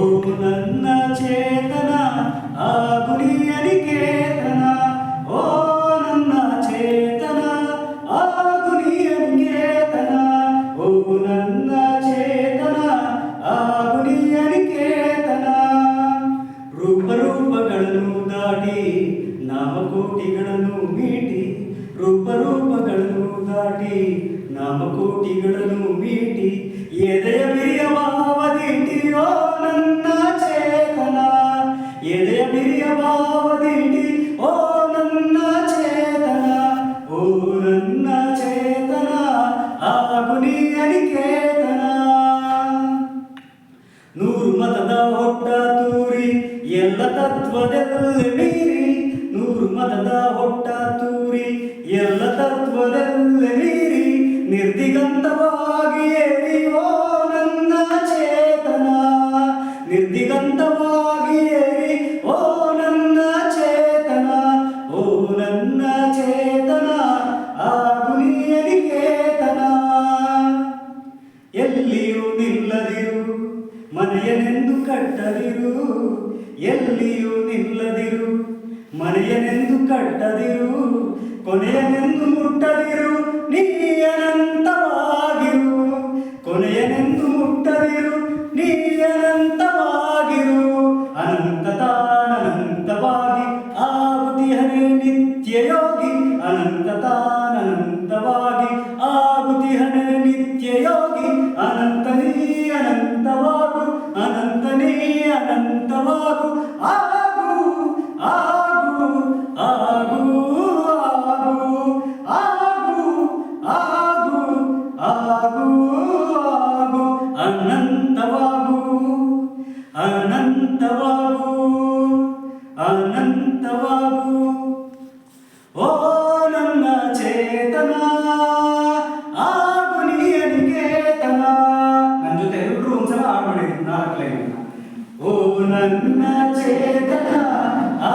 ఓ నన్న చేతన ఆగుని అని కేతన. ఓ నన్న చేతన ఆగుని అని కేతన. ఓ నన్న చేతన ఆగుని అని కేతన. రూపరూపಗಳನ್ನು ದಾಟಿ ನಾಮಕೋಟಿಗಳನ್ನು ಮೀಟಿ ರೂಪರೂಪಗಳನ್ನು ದಾಟಿ ನಾಮಕೋಟಿಗಳನ್ನು ಮೀಟಿ ಎದೆಯ ನಿಕೇತನ ನೂರು ಮತದ ಹೊಟ್ಟ ತೂರಿ, ಎಲ್ಲ ತತ್ವದಲ್ಲಿ ಮೀರಿ. ನೂರು ಮತದ ಹೊಟ್ಟ ತೂರಿ, ಎಲ್ಲ ತತ್ವದಲ್ಲಿ ಮೀರಿ. ನಿರ್ದಿಗಂತವಾಗಿ ಎಳೆಯೋ ನನ್ನ ಚೇತನ. ನಿರ್ದಿಗಂತವಾಗಿ ಎಲ್ಲಿಯೂ ನಿಲ್ಲದಿರು, ಮನೆಯನೆಂದು ಕಟ್ಟದಿರು, ಎಲ್ಲಿಯೂ ನಿಲ್ಲದಿರು, ಮನೆಯನೆಂದು ಕಟ್ಟದಿರು, ಕೊನೆಯನೆಂದು ಮುಟ್ಟದಿರು ನೀ ಅನಂತವಾಗಿರು ಕೊನೆಯನೆಂದು ಮುಟ್ಟದಿರು ನೀ ಅನಂತವಾಗಿರು ಅನಂತತಾನಂತವಾಗಿ ಹರಿ ನಿತ್ಯ ಯೋಗಿ ಅನಂತತಾನಂತವಾಗಿ ಹರಿ ನಿತ್ಯ ಯೋಗಿ. ಅನಂತನೇ ಅನಂತವಾಗು ಅನಂತನೇ ಅನಂತವಾಗು ಆಗು ಆಗು ಆಗು ಆಗು ಆಗು ಆಗು ಆಗು ಅನಂತವಾಗು ಅನಂತವಾಗು ಅನಂತವಾಗು ಆಗುಳಿಂದ ಓ ನನ್ನ ಚೇತನ ಆ